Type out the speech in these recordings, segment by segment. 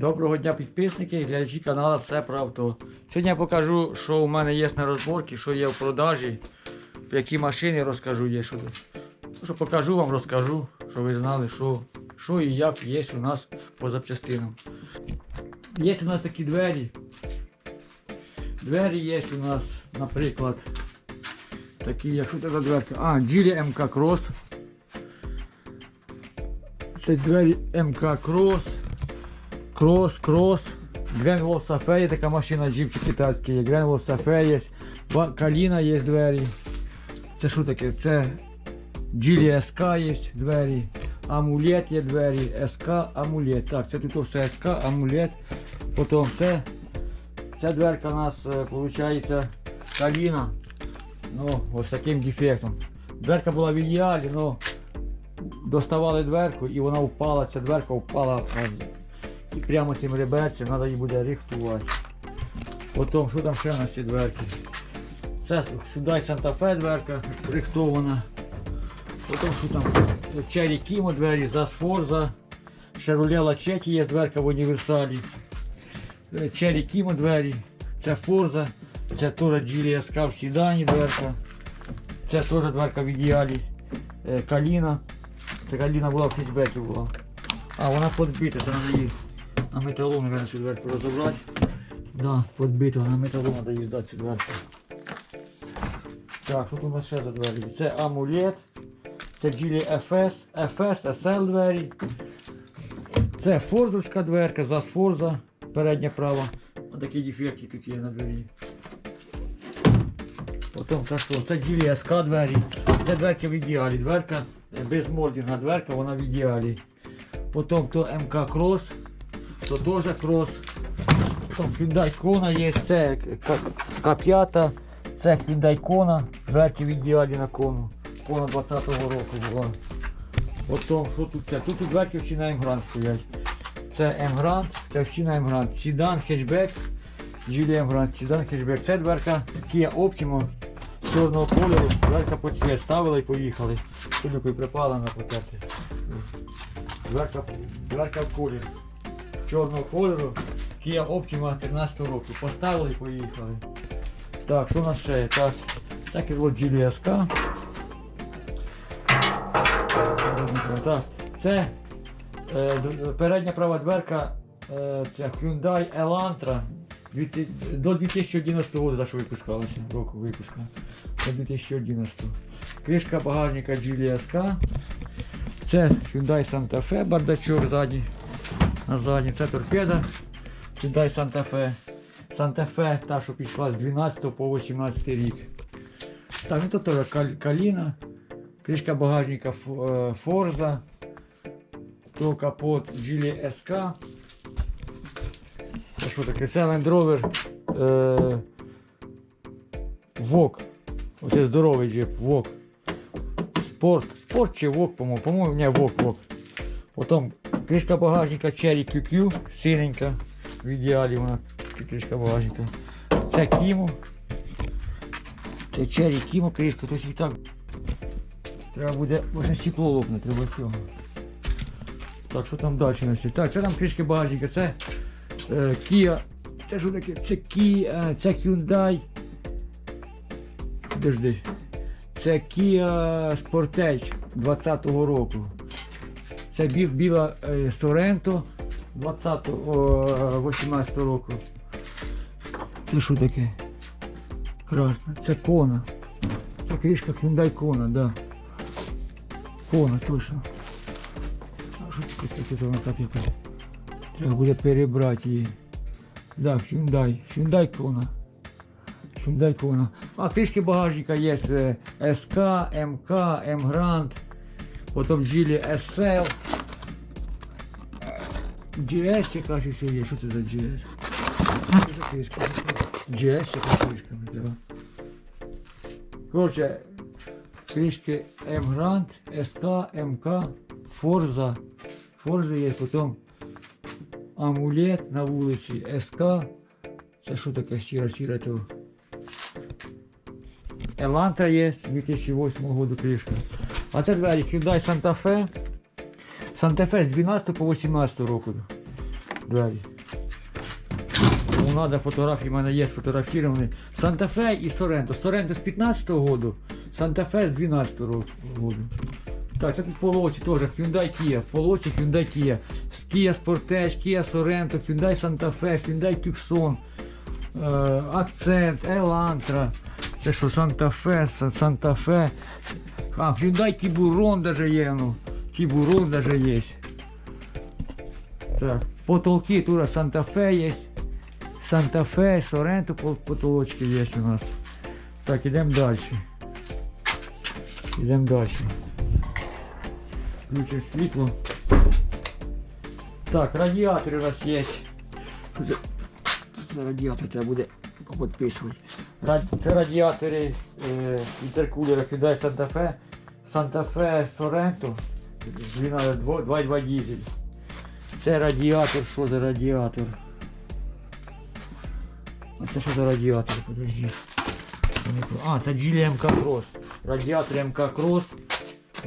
Доброго дня підписники і глядачі каналу Все про авто. Сьогодні я покажу, що у мене є на розборці, що є в продажі, які машини розкажу є. Що, що покажу вам, розкажу, щоб ви знали, що, що і як є у нас по запчастинам. Є у нас такі двері. Двері є у нас, наприклад, такі, як що це за дверка? А, Geely MK Cross. Це двері МК Cross. Крос, крос. Grand Wolf є така машина, джипчик китайський є. Grand Wolf є. Каліна є двері. Це що таке? Це Geely SK є двері. Амулет є двері. SK, амулет. Так, це тут все SK, амулет. Потім це. Ця дверка у нас виходить каліна. Ну, ось таким дефектом. Дверка була в ідеалі, але доставали дверку і вона впала, ця дверка впала і прямо цим реберцем треба її буде рихтувати. Потім, що там ще у нас ці дверки? Це сюди Санта-Фе дверка рихтована. Потім що там Cherry Kimo двері, Засфорза, Chevrolet Lachetti є дверка в універсалі. Cherry Kimo двері, це Forza, це теж SK в Сідані дверка. Це теж дверка в ідеалі. Е, Каліна. Це Каліна була в хетчбекі була. А вона подбита, це треба її на металом, наверное, цю дверку розібрати. Да, подбита, на металом треба її здати цю дверку. Так, тут у нас ще за двері? Це амулет, це Geely FS, FS, SL двері. Це форзовська дверка, зас форза, передня права. Отакі дефекти тут є на двері. Потім це що? Це Geely SK двері. Це дверка в ідеалі. Дверка е, без молдинга, дверка, вона в ідеалі. Потім то МК Cross, то теж. Потім Hyundai Kona є, це К- К5, це Kona, дверки в ідеалі на кону. Кона 20-го року була. Потім, що тут це? Тут дверки всі на М-Грант стоять. Це М-Грант, це всі на М-Грант. Сідан, хетчбек, Geely М-Грант, сідан, хетчбек. Це дверка Kia Optima чорного кольору, дверка по цвіт ставила і поїхали. Тулюкою припала на потерти. Дверка, дверка в колір. Чорного кольору. Kia Optima 13 року. Поставили і поїхали. Так, що у нас ще? Так, це керво Geely SK. Так, це е, передня права дверка, е, це Hyundai Elantra. До 2011 року, да, що випускалася, року випуска. До 2011. Кришка багажника Geely SK. Це Hyundai Santa Fe, бардачок ззаді. На задній. Це торпеда. Hyundai Santa Fe. Santa Fe, та, що пішла з 12 по 18 рік. Так, ну тут теж каліна. Кришка багажника е, Forza. То капот Geely SK. Це що таке? Це Land Rover е, VOG. Оце здоровий джип, VOG. Спорт. Спорт чи VOG, по-моєму. По-моєму, не VOG, VOG. Потім кришка багажника Cherry QQ, синенька. В ідеалі вона кришка багажника. Це Kimo. Це Cherry Kimo кришка, тобто і так. Треба буде, може стекло лопне, треба цього. Так, що там далі є? Так, це там кришки багажника, це е, Kia. Це що таке? Це Kia, це Hyundai. Подожди. Це Kia Sportage 20-го року. Це бі- біла е, 20-го, 18 року. Це що таке? Красно. Це Kona. Це кришка Hyundai Kona, да. Kona, точно. А що це таке? Вона так якось. Треба буде перебрати її. Да, Hyundai. Hyundai Kona. Hyundai Kona. А кришки багажника є SK, МК, М-Грант, потім Geely SL. GS яка ще є. Що це за GS? GS яка кришка не треба. Коротше, кришки М-Грант, СК, МК, Forza. Forza є, потім амулет на вулиці СК. Це що таке сіра-сіра то? Елантра є з 2008 року кришка. А це двері Hyundai Santa Fe. Fe з 12 по 18 року. Двері. Кому треба фотографії, в мене є сфотографіровані. Санта-Фе і Соренто. Соренто з 15-го року, Санта-Фе з 12-го року. Так, це тут полосі теж, Hyundai Kia, полосі Hyundai Kia, Kia Sportage, Kia Sorento, Hyundai Santa Fe, Hyundai Tucson, Акцент, Elantra, це що, Santa Fe, а, Hyundai Tiburon даже є, ну, Tiburon даже є. Так, потолки є, Santa Fe, Sorento, пол- потолочки є у нас. Так, ідемо далі. Ідемо далі. Включимо світло. Так, радіатори у нас є. Це? Радіатор треба буде підписувати. Це радіатори е, інтеркулера Hyundai Santa Fe. Santa Fe Sorento. 2.2 дизель. Це радіатор, що за радіатор? А це що за радіатор? Подожди. А, це Geely MK Cross. Радіатор Cross.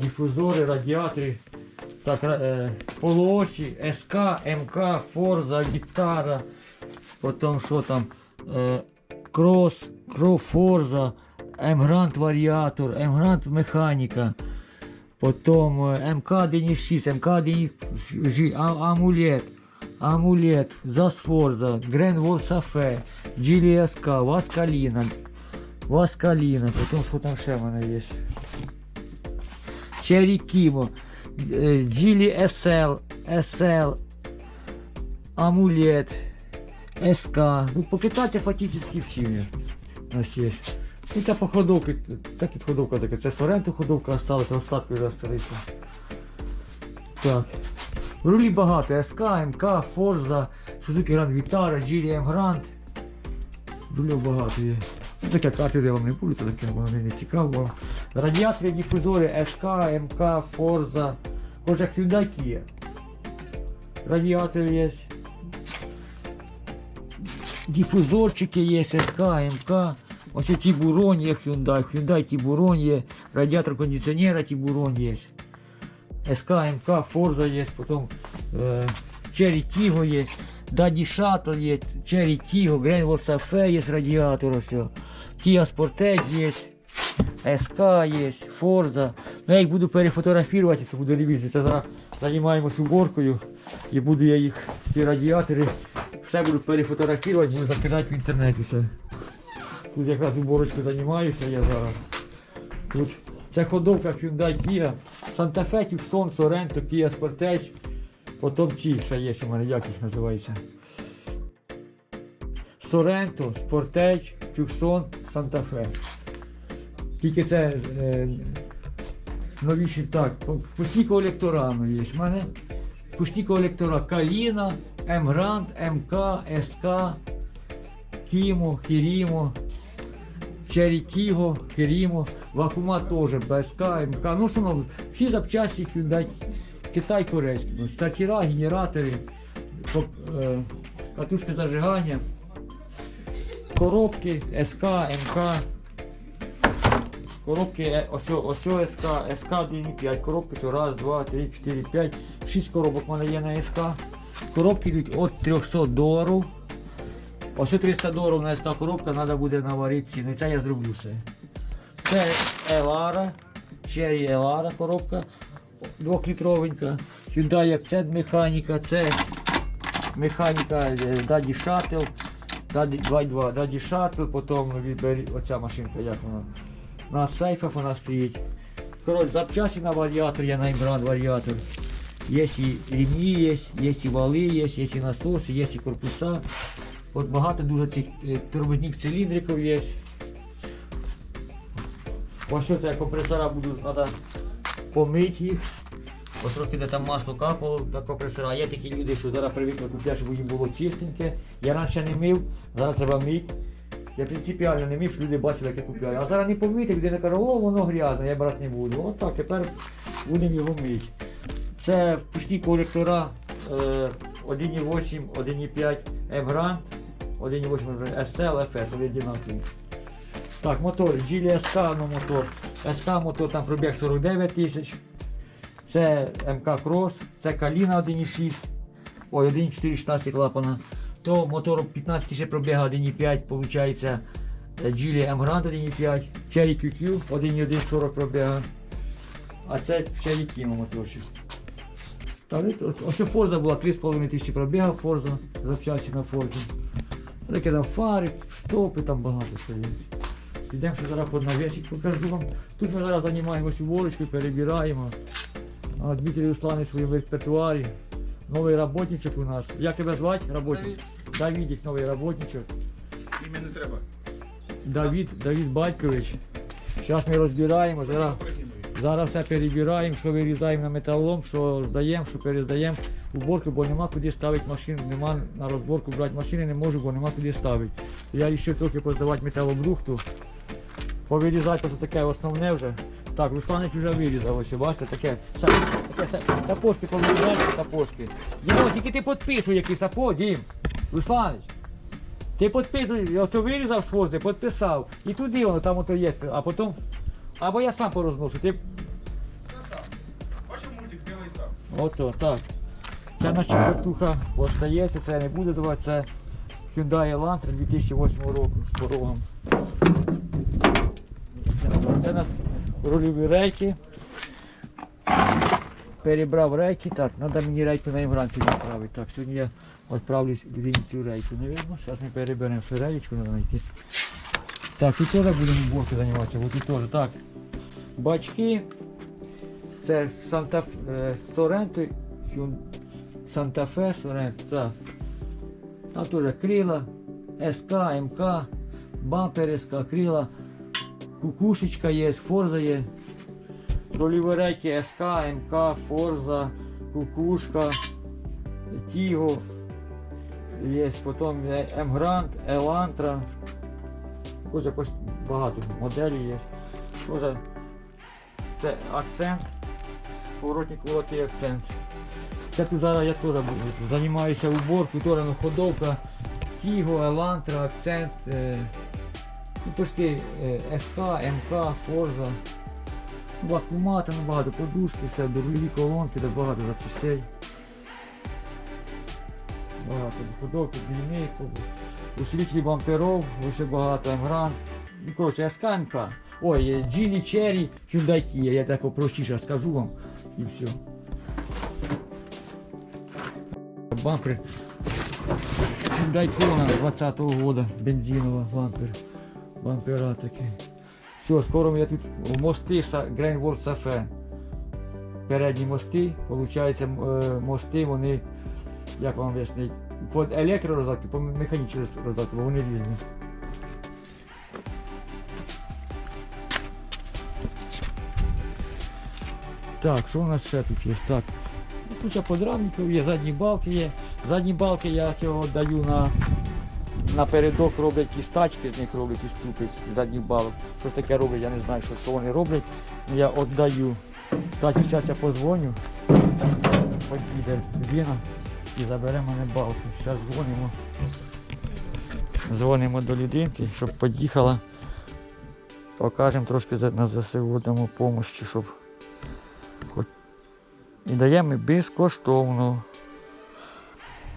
Дифузори, радіатори. Так, е, полуосі, СК, МК, Форза, гітара. Потім що там? Е, крос, Кро Форза, М-Грант варіатор, М-Грант механіка. Потім е, МК 1.6, МК 1.6, а- амулет, амулет, Засфорза, Грен Волсафе, Джилі СК, Васкаліна, Васкаліна, потім що там ще в мене є? Cherry Kimo, е, Geely SL, SL, Амулет, СК. Ну, покитаться фактично всі в них у нас є. Ну, це по ходовці, це тут така, це Соренто ходовка осталася, остатки вже осталися. Так. Рулі багато, СК, МК, Forza, Suzuki Grand Vitara, Geely M Grand. Рулів багато є. Ну, таке карти я вам не буду, це таке воно не цікаво. Радіатори, дифузори, СК, МК, Forza, кожа Hyundai Kia. Радіатор є. Дифузорчики є, СК, МК. Ось і Тібурон є Hyundai, Hyundai Тібурон є, радіатор кондиціонера Тібурон є. СК, МК, Forza є, потім е, Cherry Tiggo є, Daddy Shuttle є, Cherry Tiggo, Grand Volsafe є радіатор, ось. Kia Sportage є, СК є, Forza. Ну, я їх буду перефотографувати, це буде ревізія. Це зараз займаємось уборкою і буду я їх, ці радіатори, все буду перефотографувати, буду закидати в інтернет все. Тут якраз уборочкою займаюся я зараз. Тут це ходовка Hyundai Kia, Santa Fe, Tucson, Sorento, Kia Sportage. Потім ці ще є у мене, як їх називається. Sorento, Sportage, Tucson, Santa Fe. Тільки це е, новіші так. Пусті колекторами є. У мене пусті колектора Каліна, М-Грант, МК, СК, Кімо, Хірімо, Черікіго, Керімо, Вакума теж, БСК, МК. Ну, в основному всі запчасті Hyundai, Китай корейський. Ну, стартера, генератори, коп- е, катушки зажигання, коробки, СК, МК. Коробки, е, ось, ось СК, СК 1,5, коробки це раз, два, три, чотири, п'ять, шість коробок в мене є на СК. Коробки йдуть від 300 доларів. Ось 300 доларів на СК коробка, треба буде наварити ціни. Це я зроблю все. Це Елара, Cherry Елара коробка двохлітровенька. Hyundai Accent механіка, це механіка е, Daddy Shuttle, Daddy 2.2, Daddy Shuttle, потім оця машинка, як вона. На сейфах вона стоїть. Коротше, запчасті на варіатор, я на варіатор. Є і рівні є, є і вали, є, є і насоси, є і корпуса. От багато дуже цих е, тормозних циліндриків є. Ось що це компресора буду, треба помити їх. Ось трохи де там масло капало на компресора. Є такі люди, що зараз привикли купляти, щоб їм було чистеньке. Я раніше не мив, зараз треба мити. Я принципіально не мив, щоб люди бачили, як я купляю. А зараз не помити, людина каже, о, воно грязне, я брати не буду. От так, тепер будемо його мити. Це пусті колектора е, 1,8, 1,5 М-Грант, 1,8 SL, FS, вони одинакові. Так, мотор, Geely SK, ну мотор. SK мотор там пробіг 49 тисяч. Це МК Cross, це Каліна 1,6, ой, 1,4 16 клапана. то мотор 15 тисяч пробіга 1,5, виходить Geely M Grand 1,5, Cherry QQ 1,1 40 пробіга. А це Cherry Kimo моторчик. Так, ось- Форза була 3,5 тисячі пробіга Форза, запчасті на Форзі. Таке там фари, стопи, там багато що є. Підемо ще зараз під навісик покажу вам. Тут ми зараз займаємося уборочкою, перебираємо. А Дмитрий Русланович в своєму репертуарі. Новий роботничок у нас. Як тебе звати? Роботник? Давідик, новий роботничок. Ім'я не треба. Давід, Давід Батькович. Зараз ми розбираємо, зараз, зараз все перебираємо, що вирізаємо на металолом, що здаємо, що перездаємо уборку, бо нема куди ставити машину, нема на розборку брати машини, не можу, бо нема куди ставити. Я вирішив трохи поздавати металобрухту. Повирізати просто таке основне вже. Так, Русланич вже вирізав, ось бачите, таке, таке са- сапожки повирізати, сапожки. Дімо, тільки ти підписуй, який сапог, Дім. Русланич. Ти підписуй, я що вирізав з хвости, підписав. І туди воно там ото є. А потім. Або я сам порозношу. Ти... Бачив мультик, зробай сам. Ото, так. Це наша четвертуха остається, це не буде звати, це Hyundai Elantra 2008 року з порогом. Це у нас рульові рейки. Перебрав рейки. Так, треба мені рейку на імгранці відправити. Так, сьогодні я відправлю людині цю рейку, навірно. Зараз ми переберемо ще реєчку, треба знайти. Так, тут теж будемо уборкою займатися, бо тут теж. Так. Бачки. Це Санта е, Соренто, Санта-Фе, Соренто, так. Там теж крила, СК, МК, бампер СК, крила, кукушечка є, форза є. Рольові рейки СК, МК, Форза, Кукушка, Тіго, є, потім М Грант, Елантра. Дуже багато моделей є. Тоже це акцент, поворотник кулаки акцент. Це тут зараз я теж займаюся уборкою, теж ну, ходовка, Тіго, Елантра, акцент. Е, ну, почти е, СК, МК, Форза. Вакуумати, ну багато подушки, все, дурливі колонки, багато запчастей. Багато ходовки, бійник, усилителі бамперов, лише багато М-Гран. Ну, коротше, СК, МК. Ой, е, Geely Cherry, Hyundai Kia, я так простіше скажу вам і все. Бампер Hyundai Kona 20-го года, бензинова бампер. Бампера такі. Все, скоро я тут мости Grand World Safe. Передні мости, виходить, мости, вони, як вам об'яснити, під електророзатки, по механічній розатки, бо вони різні. Так, що у нас ще тут є? Так. Ну, Куча подрамників є, задні балки є. Задні балки я цього даю на, передок, роблять ті стачки, з них роблять і ступить задніх балок. Щось таке роблять, я не знаю, що, що вони роблять. Ну, Я віддаю. Кстати, зараз я позвоню. Підійде людина і забере мене балки. Зараз дзвонимо. Дзвонимо до людинки, щоб під'їхала. Покажемо трошки на ЗСУ дамо допомогу, щоб і даємо безкоштовно.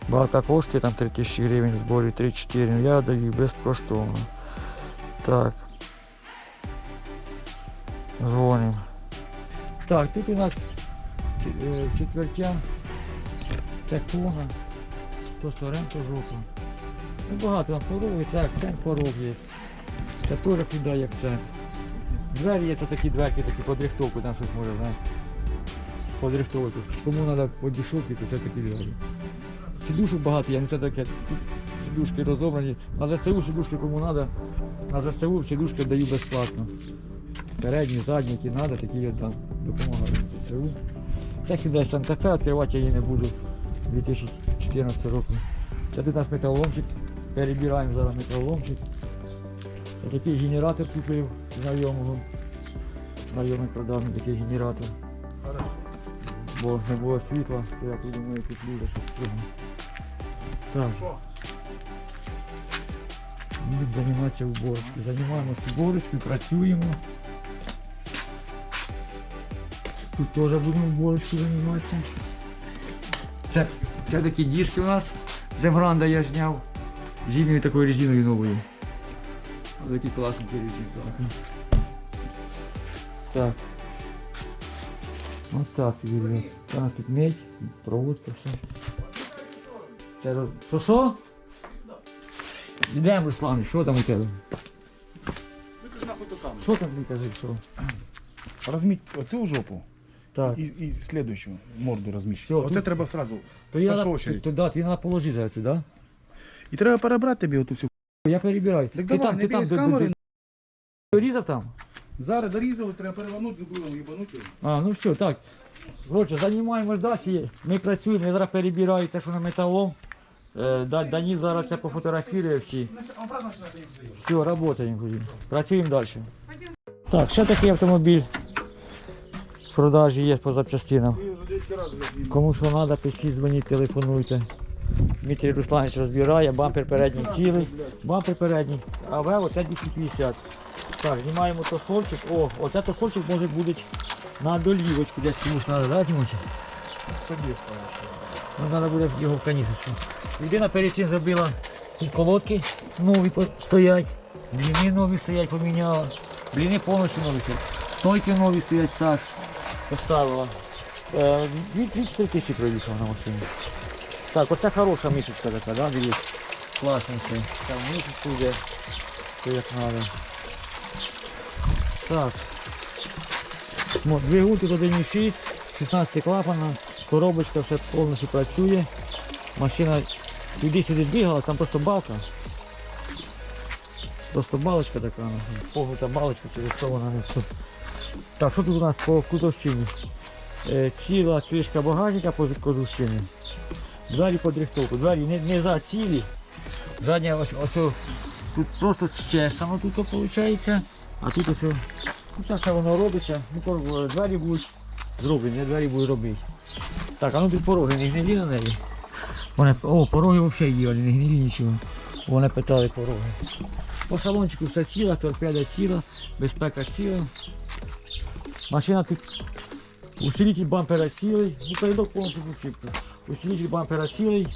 Балка коштує там 3 тисячі гривень зборі 3-4, ну я даю безкоштовно. Так. Дзвонимо. Так, тут у нас е, четвертя. Це кона, то соренто жовта. Ну багато там пороги, це акцент порог є. Це теж кидає акцент. Двері є, це такі дверки, такі подрихтовку, там щось може, знаєш подрихтовувати. Кому треба подішовки, то це такі двері. Сідушок багато, я не це таке. Сідушки розобрані. На ЗСУ сідушки кому треба. На ЗСУ сідушки даю безплатно. Передні, задні, які треба, такі я дам. Допомагаю ЗСУ. Це Santa Fe, відкривати я її не буду 2014 року. Це тут у нас металоломчик. Перебираємо зараз металоломчик. Я такий генератор купив знайомого. Знайомий продав мені такий генератор бо не було світла, то я придумаю тут дуже, щоб цього. Так, будемо займатися уборочкою. Займаємося уборочкою, працюємо. Тут теж будемо уборочкою займатися. Це, це такі діжки у нас з Емгранда я зняв. Зимньою такою резиною новою. Ось Такі класні резинки. Так. Ось так ребят. Це у нас тут медь, проводка, все. Це Що що? Йдемо, Руслан, що там у тебе? Що там тобі кажи, що? Розміть оцю жопу Так. і, і слідуючу морду. Всьо, Оце тут- треба сразу. То я першу на- очередь. то, да, тобі треба положити зараз, це, да? І треба перебрати тобі оту всю. Я перебираю. Так давай, не бігай з до- до- камери. до- Різав там? Зараз дорізали, треба перевернути, зубилом їбанути. А, ну все, так. Коротше, займаємось далі. Ми працюємо, я зараз перебираю це, що на металом. Е, Да- Даніл зараз це пофотографірує всі. Все, працюємо. Працюємо далі. Так, ще такий автомобіль продажі є по запчастинам. Кому що треба, пишіть, дзвоніть, телефонуйте. Дмитрій Русланович розбирає, бампер передній цілий, бампер передній, а в оце 250. Так, знімаємо тосольчик. О, оце тосольчик може бути на долівочку десь комусь треба, да, Тимочі? Собі ставиш. Ну, треба буде його в канісочку. Людина перед цим зробила тут колодки нові стоять, бліни нові стоять, поміняла. Бліни повністю нові стоять. Стойки нові стоять, так, поставила. Е, дві- 34 тисячі проїхав на машині. Так, оце хороша мішечка така, да, дивіться. Класно. Там мішечку йде, все як треба. Так. Двигун тут 1,6, 16 клапана, коробочка все повністю працює. Машина туди-сюди двигалась, там просто балка. Просто балочка така, ну, погнута балочка, через то вона не. Так, що тут у нас по кузовщині? Е, ціла кришка багажника по кузовщині. Двері по дрихтовку. Двері не, не за цілі. Задня ось, ось тут просто щесано тут виходить. А тут ось ну, все воно робиться. Ну, е, двері будуть зроблені, двері будуть робити. Так, а ну тут пороги не гнилі на неї. Вони, о, пороги взагалі ідеальні, не гнилі нічого. Вони питали пороги. По салончику все ціло, торпеда ціла, безпека ціла. Машина тут усилитель бампера цілий, ну передок повністю включився. Усилитель бампера цілий,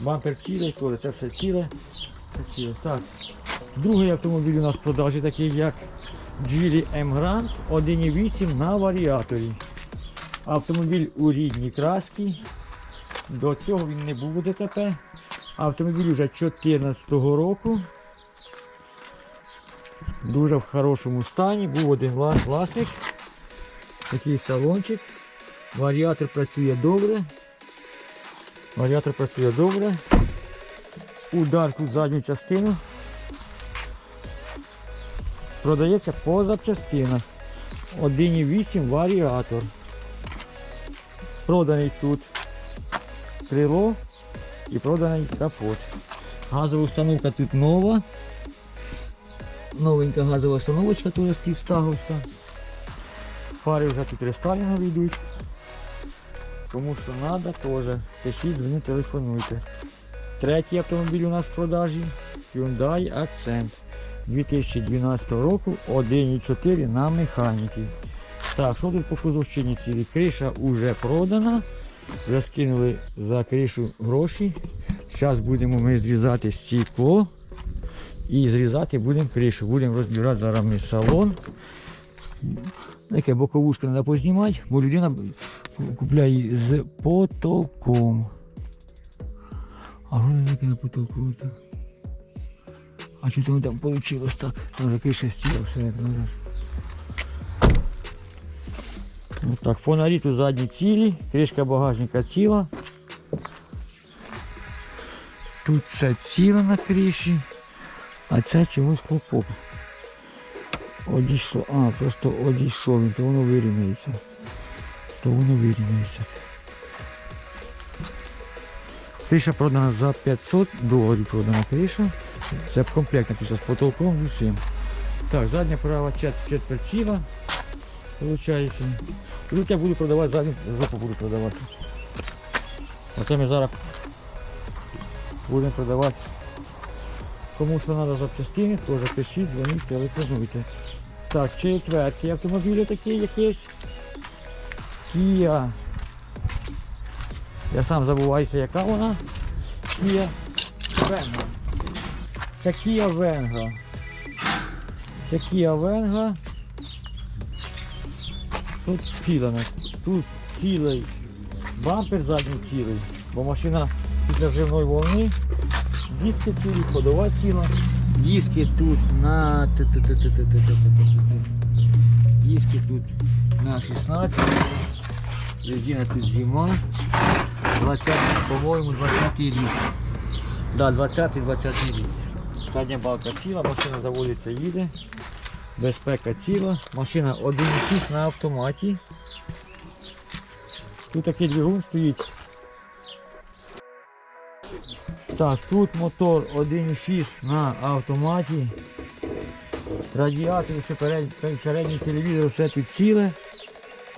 бампер цілий, теж це все ціле. Це ціле. Так. Другий автомобіль у нас в продажі такий як Geely M Grand 1.8 на варіаторі. Автомобіль у рідній красці. До цього він не був у ДТП. Автомобіль вже 2014 року. Дуже в хорошому стані. Був один вла- власник. Такий салончик. Варіатор працює добре. Варіатор працює добре. Удар тут задню частину. Продається по запчастинах. 1,8 варіатор. Проданий тут крило і проданий капот. Газова установка тут нова. Новенька газова установочка тут стоїть стаговська. Фари вже тут рестайлінгові йдуть. Кому що треба, теж пишіть, дзвоніть, телефонуйте. Третій автомобіль у нас в продажі Hyundai Accent 2012 року 1.4 на механіки. Так, що тут по кузовщині цілі? Криша вже продана. Вже скинули за кришу гроші. Зараз будемо ми зрізати стекло і зрізати будемо кришу. Будемо розбирати зараз ми салон. Таке боковушка треба познімати, бо людина купляє з потолком. А таке на потолку? А що це там вийшло так? Там вже криша стіла все як надо. Ось так, фонарі тут задні цілі, кришка багажника ціла. Тут все ціло на криші, а це чомусь хлопок. Одійшов, а, просто одійшов він, то воно вирівняється. То воно вирівняється. Криша продана за 500 доларів продана криша. Це комплектна криша з потолком усім. Так, задня права чет, четверть ціла. І тут я буду продавати задню жопу буду продавати. Оце ми зараз будемо продавати. Кому що треба запчастини, теж пишіть, дзвоніть, телефонуйте. Так, четвертий автомобіль такий якийсь. Kia. Я сам забуваюся, яка вона. Kia Venga. Це Kia Venga. Це Kia Venga. Тут цілене. Тут цілий бампер задній цілий, бо машина після живної волни, диски цілі, ходова ціла. Диски тут на диски тут на 16, резина тут зима, 20, по-моєму, 20 рік. Да, 20-20 рік. Задня балка ціла, машина заводиться, їде, безпека ціла, машина 1,6 на автоматі. Тут такий двигун стоїть. Так, тут мотор 1.6 на автоматі. Радіатор, ще перед- перед- передній телевізор, все тут ціле.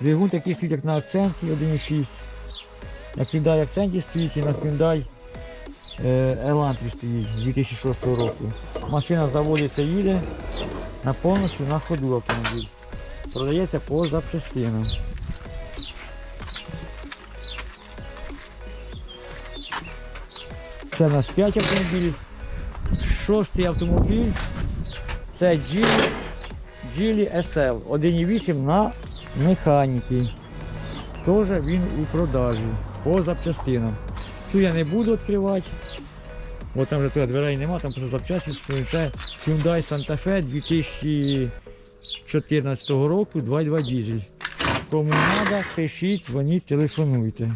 Двигун такий стоїть, як на акценті 1.6. На Hyundai акценті стоїть і на Hyundai Elantra стоїть 2006 року. Машина заводиться, їде на повністю на ходу автомобіль. Продається по запчастинам. Це у нас 5 автомобілів. Шостий автомобіль це Geely, SL 1.8 на механіки. Теж він у продажі по запчастинам. Цю я не буду відкривати. Бо там вже туди дверей нема, там просто запчасти. Це Hyundai Santa Fe 2014 року 2.2 дизель. Кому треба, пишіть, дзвоніть, телефонуйте.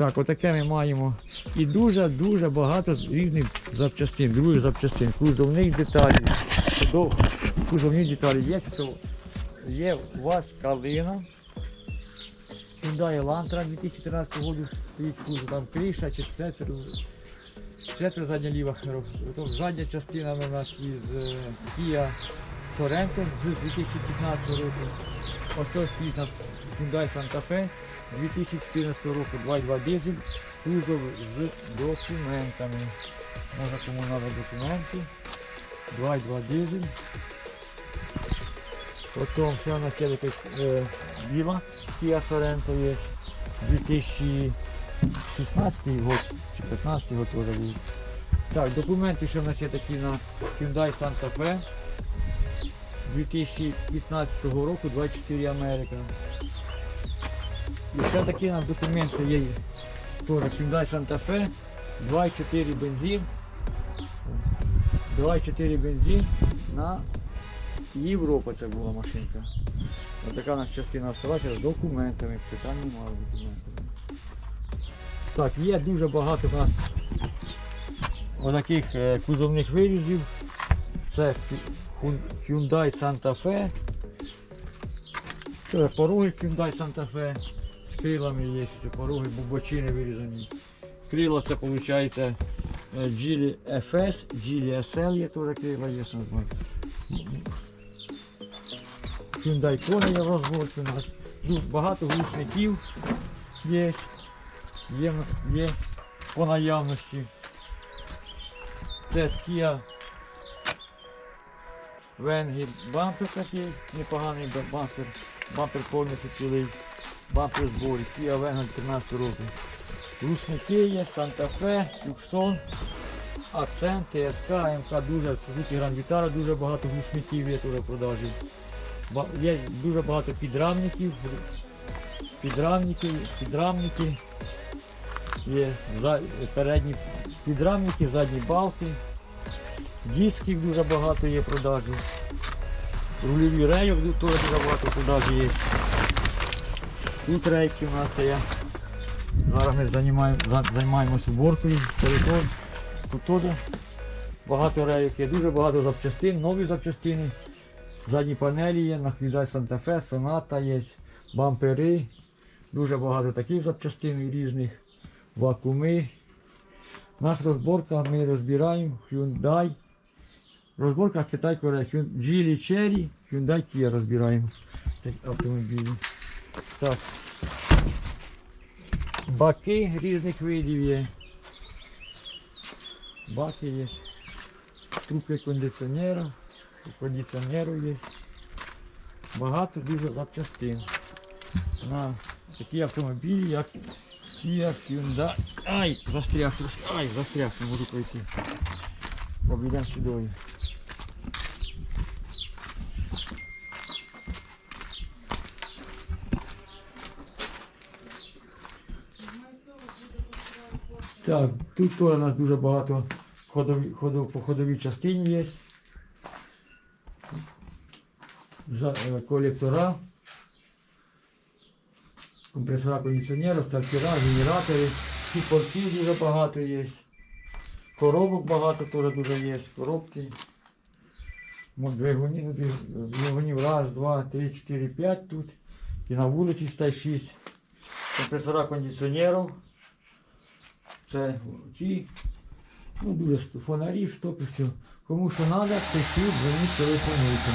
Так, отаке ми маємо. І дуже-дуже багато різних запчастин, других запчастин, кузовних деталей. Кузовних деталей є, є у вас калина. Hyundai Elantra 2014 року стоїть кузов, там криша, чи четверо, четверо задня ліва. Задня частина у нас із е, Kia Sorento з 2015 року. Оце стоїть на Hyundai Santa Fe 2014 року 2.2 дизель, кузов з документами. Може кому треба документи. 2.2 дизель. Потім ще у нас є е, біла Kia Sorento є. 2016 год чи 15 год теж був. Так, документи ще в нас є такі на Hyundai Santa Fe 2015 року 24 Америка. І ще такі нам документи є теж Hyundai Santa Fe 2.4 бензин. 2.4 бензин на Європа це була машинка. Ось така у нас частина осталася з документами. Питань немає документами. Так, є дуже багато у нас отаких е, кузовних вирізів. Це Hyundai Santa Fe. Це пороги Hyundai Santa Fe. Крилами є ці пороги, бубочини вирізані. Крила це виходить е, FS, Geely SL є теж крила є. Hyundai Kona є в розборці. у нас. Багато глушників є. Є, є по наявності. Це Kia Венгі бампер такий, непоганий бампер. Бампер повністю цілий. Бампер зборі. Kia Venga 13 року. Рушники є, Fe, Tucson, Accent, TSK, МК дуже, Suzuki Grand Vitara, дуже багато глушників є теж в продажі. Є дуже багато підрамників, підрамників, підрамники. Є передні підрамники, задні балки. Дисків дуже багато є в продажі. Рульові рейок теж дуже багато в продажі є. Тут рейки у нас є. Зараз ми займаємо, за- займаємося уборкою. Територій. Тут теж багато рейок є, дуже багато запчастин, нові запчастини. Задні панелі є, на Hyundai Santa Fe, Sonata є, бампери. Дуже багато таких запчастин різних, вакууми. У нас розборка, ми розбираємо Hyundai. Розборка Китай Корея. Geely Cherry, Hyundai Kia розбираємо. Автомобілі. Так. Баки різних видів є. Баки є. Трубки кондиціонера. Кондиціонеру є. Багато дуже запчастин. На такі автомобілі, як Kia Hyundai. Ай, застряг. Ай, застряг, не можу пройти. Обійдемо сюди. Так, тут теж у нас дуже багато ходові, ходов, по ходовій частині є. За, е, колектора, компресора кондиціонера, стартера, генератори, супортів дуже багато є. Коробок багато теж дуже є. Коробки. Двигунів, двигунів раз, два, три, чотири, п'ять тут. І на вулиці стає шість. Компресора кондиціонерів. Це ці. Ну, дуже фонарів, стоп все. Кому що треба, пишіть, дзвоніть, телефонуйте.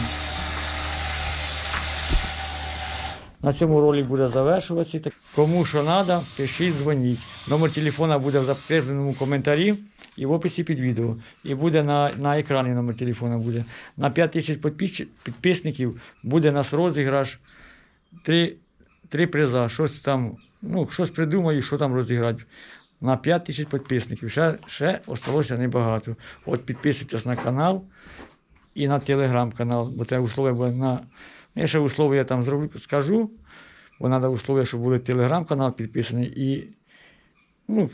На цьому ролик буде завершуватися. Кому що треба, пишіть, дзвоніть. Номер телефона буде в закріпленому коментарі і в описі під відео. І буде на, на екрані номер телефона буде. На 5 тисяч підписників буде нас розіграш. Три, три приза. Щось там, ну, щось придумаю, що там розіграти. На 5 тисяч підписників. Ще, ще осталося небагато. От підписуйтесь на канал і на телеграм-канал, бо це условия на. Я ще условия там зроблю, скажу, бо треба условия, щоб були телеграм-канал підписаний і ну,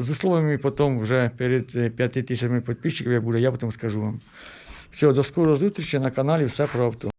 з условиями потім вже перед 5 тисячами підписчиків, як буде, я потім скажу вам. Все, до скорої зустрічі на каналі Все про авто.